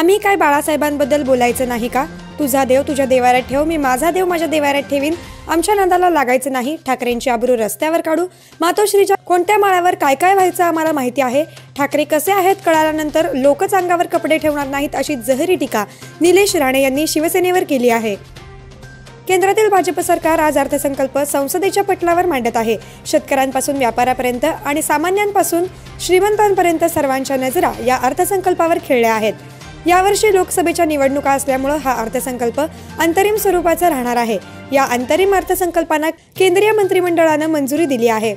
आम्ही काय बाळासाहेबांबद्दल बोलायचं नाही का? तुझा देव तुझ्या देवाऱ्यात ठेव मी माझा देव माझ्या देवाऱ्यात ठेवीन. आमच्या नादाला लागायचं नाही. ठाकरेंची आबरू रस्त्यावर काढू. मातोश्रीच्या कोणत्या माळावर काय काय व्हायचं आम्हाला माहिती आहे? ठाकरे कसे आहेत कळाल्यानंतर लोकच अंगावर कपडे ठेवणार नाहीत अशी जहरी टीका निलेश राणे यांनी शिवसेनेवर केली आहे. केंद्रातील भाजप सरकार आज अर्थसंकल्प संसदेच्या पटलावर मांडत आहे. शेतकऱ्यांपासून व्यापाऱ्यापर्यंत आणि सामान्यांपासून श्रीमंतांपर्यंत सर्वांच्या नजरा या अर्थसंकल्पावर खेळल्या आहेत. यावर्षी लोकसभेच्या निवडणुका असल्यामुळं हा अर्थसंकल्प अंतरिम स्वरूपाचा राहणार आहे. या अंतरिम अर्थसंकल्पांना केंद्रीय मंत्रिमंडळानं मंजुरी दिली आहे.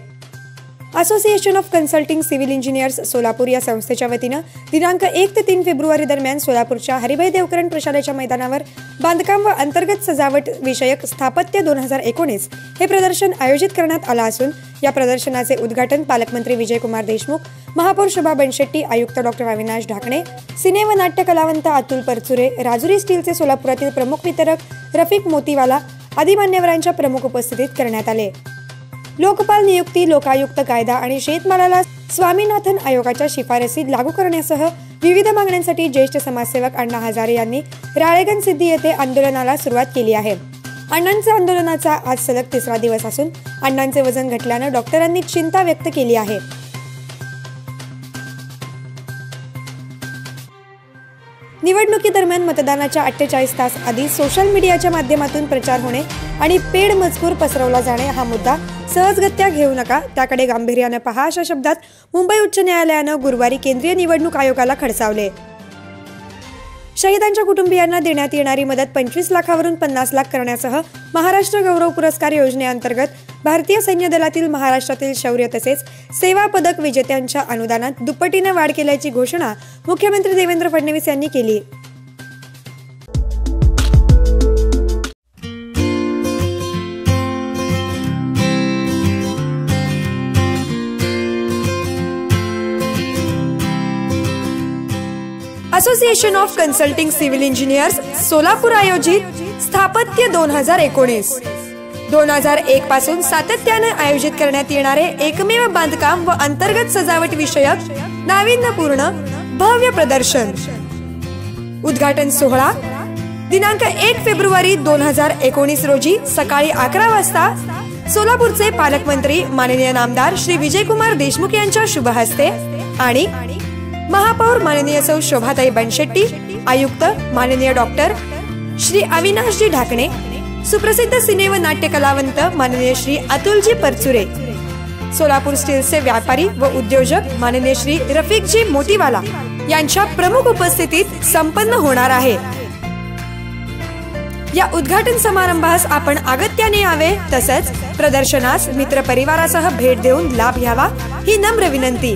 Association of consulting civil engineers Solapur या संस्थेच्या वतीनं दिनांक एक ते तीन फेब्रुवारी दरम्यान सोलापूरच्या हरिभाई देवकरण प्रशालेच्या मैदानावर बांधकाम व अंतर्गत सजावट विषयक स्थापत्य दोन हजार एकोणीस हे प्रदर्शन आयोजित करण्यात आलं असून या प्रदर्शनाचे उद्घाटन पालकमंत्री विजयकुमार देशमुख महापौर शोभा बनशेट्टी आयुक्त डॉक्टर अविनाश ढाकणे सिने व नाट्य कलावंत अतुल परचुरे राजुरी स्टीलचे सोलापुरातील प्रमुख वितरक रफिक मोतीवाला आदी मान्यवरांच्या प्रमुख उपस्थितीत करण्यात आले. लोकपाल नियुक्ती लोकायुक्त कायदा आणि शेतमालाला स्वामीनाथन आयोगाच्या शिफारसी लागू करण्यासह विविध मागण्यांसाठी ज्येष्ठ समाजसेवक अण्णा हजारे यांनी राळेगण सिद्धी येथे आंदोलनाला सुरुवात केली आहे. अण्णांच्या आंदोलनाचा आज सलग तिसरा दिवस असून अण्णांचे वजन घटल्यानं डॉक्टरांनी चिंता व्यक्त केली आहे. निवडणुकीदरम्यान मतदानाच्या अठ्ठेचाळीस तास आधी सोशल मीडियाच्या माध्यमातून प्रचार होणे आणि पेड मजकूर पसरवला जाणे हा मुद्दा सहजगत्या घेऊ नका. त्याकडे गांभीर्यानं पहा अशा शब्दात मुंबई उच्च न्यायालयानं गुरुवारी केंद्रीय निवडणूक आयोगाला खडसावले. शहीदांच्या कुटुंबियांना देण्यात येणारी मदत पंचवीस लाखावरून पन्नास लाख करण्यासह महाराष्ट्र गौरव पुरस्कार योजनेअंतर्गत भारतीय सैन्य दलातील महाराष्ट्रातील शौर्य तसेच सेवा पदक विजेत्यांच्या अनुदानात दुप्पटीने वाढ केल्याची घोषणा मुख्यमंत्री देवेंद्र फडणवीस यांनी केली. Association of consulting civil engineers Solapur आयोजित स्थापत्य दोन हजार एकोणीस. दोन हजार एक पासून सातत्याने आयोजित करण्यात येणारे एकमेव बांधकाम व अंतर्गत सजावट विषयक नाविन्यपूर्ण भव्य प्रदर्शन. उद्घाटन सोहळा दिनांक एक फेब्रुवारी दोन हजार एकोणीस रोजी सकाळी अकरा वाजता सोलापूरचे पालकमंत्री माननीय नामदार श्री विजयकुमार देशमुख यांच्या शुभ हस्ते आणि महापौर माननीय सौ शोभाताई बनशेट्टी आयुक्त माननीय डॉक्टर श्री अविनाशजी ढाकणे सुप्रसिद्ध सिने व नाट्य कलावंत माननीय श्री अतुलजी परचुरे. सोलापूर स्टीलचे व्यापारी व उद्योजक माननीय श्री रफिकजी मोतीवाला यांच्या प्रमुख उपस्थितीत संपन्न होणार आहे. या उद्घाटन समारंभास आपण अगत्याने यावे तसंच प्रदर्शनास मित्र परिवारासह भेट देऊन लाभ घ्यावा ही नम्र विनंती.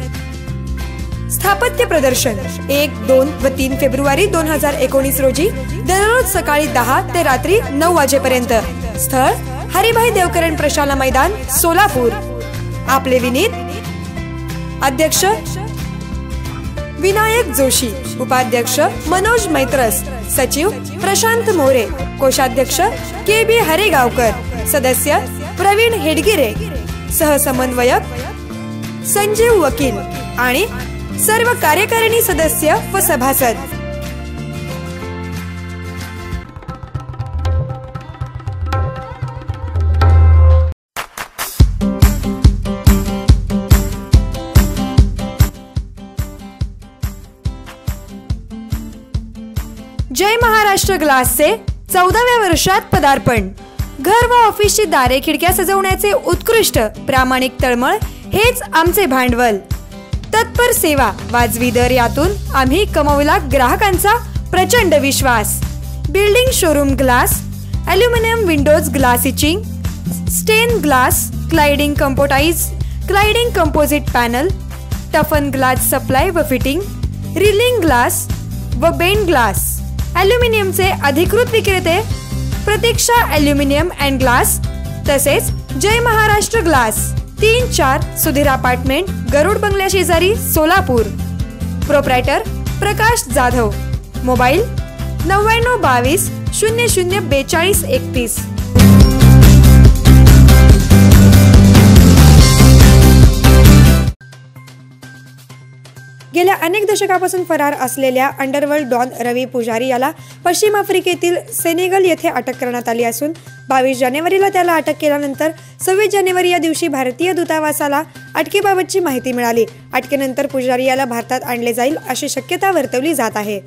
स्थापत्य प्रदर्शन एक दोन व तीन फेब्रुवारी दोन हजार एकोणीस रोजी दररोज सकाळी दहा ते रात्री नऊ वाजेपर्यंत. स्थळ हरिभाई देवकरण प्रशाला मैदान सोलापूर. आपले विनीत अध्यक्ष विनायक जोशी उपाध्यक्ष मनोज मैत्रस सचिव प्रशांत मोरे कोषाध्यक्ष के बी हरेगावकर सदस्य प्रवीण हेडगिरे सहसमन्वयक संजीव वकील आणि सर्व कार्यकारिणी सदस्य व सभासद. जय महाराष्ट्र ग्लासचे चौदाव्या वर्षात पदार्पण. घर व ऑफिसची दारे खिडक्या सजवण्याचे उत्कृष्ट प्रामाणिक तळमळ हेच आमचे भांडवल. तत्पर सेवा वाजवी दर यातून आम्ही कमवला ग्राहकांचा प्रचंड विश्वास. Building showroom glass aluminium windows glass etching stain glass cladding composite cladding composite panel टफन glass supply व फिटिंग रिलिंग ग्लास व बेन ग्लास. ॲल्युमिनियमचे अधिकृत विक्रेते प्रतीक्षा ॲल्युमिनियम अँड ग्लास तसेच जय महाराष्ट्र ग्लास तीन चार सुधीर अपार्टमेंट गरुड बंगल्या शेजारी सोलापूर. प्रोप्रायटर प्रकाश जाधव. मोबाईल नव्याण्णव बावीस शून्य शून्य बेचाळीस एकतीस. गेल्या अनेक दशकापासून फरार असलेल्या अंडरवर्ल्ड डॉन रवी पुजारी याला पश्चिम आफ्रिकेतील सेनेगल येथे अटक करण्यात आली असून बावीस जानेवारीला त्याला अटक केल्यानंतर सव्वीस जानेवारी या दिवशी भारतीय दूतावासाला अटकेबाबतची माहिती मिळाली. अटकेनंतर पुजारी याला भारतात आणले जाईल अशी शक्यता वर्तवली जात आहे.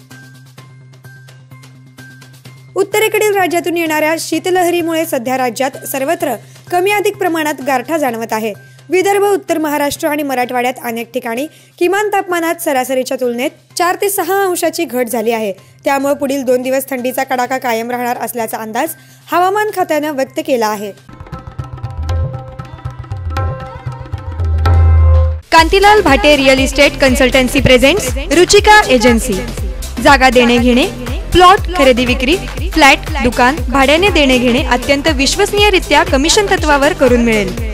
उत्तरेकडील राज्यातून येणाऱ्या शीतलहरीमुळे सध्या राज्यात सर्वत्र कमी अधिक प्रमाणात गारठा जाणवत आहे. विदर्भ उत्तर महाराष्ट्र आणि मराठवाड्यात अनेक ठिकाणी किमान तापमानात सरासरीच्या तुलनेत चार ते सहा अंशाची घट झाली आहे. त्यामुळे पुढील दोन दिवस थंडीचा कडाका कायम राहणार असल्याचा अंदाज हवामान खात्यानं व्यक्त केला आहे. Kantilal Bhate real estate consultancy presents Ruchika agency. जागा देणे घेणे प्लॉट खरेदी विक्री फ्लॅट दुकान भाड्याने देणे घेणे अत्यंत विश्वसनीयरित्या कमिशन तत्वावर करून मिळेल.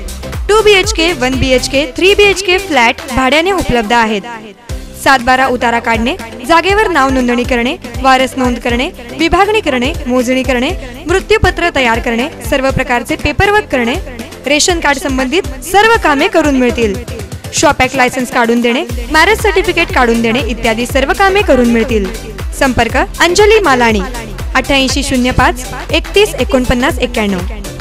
Two B H K one B H K three B H K flat भाड्याने उपलब्ध आहेत. सातबारा उतारा काढणे जागेवर नाव नोंदणी करणे वारस नोंद करणे विभागणी करणे मोजणी करणे मृत्यूपत्र तयार करणे सर्व प्रकारचे पेपरवर्क करणे रेशन कार्ड संबंधित सर्व कामे करून मिळतील. शॉप ऍक्ट लायसन्स काढून देणे मॅरेज सर्टिफिकेट काढून देणे इत्यादी सर्व कामे करून मिळतील. संपर्क अंजली मालाणी अठ्ठ्याऐंशी शून्य पाच एकतीस एकोणपन्नास एक्क्याण्णव.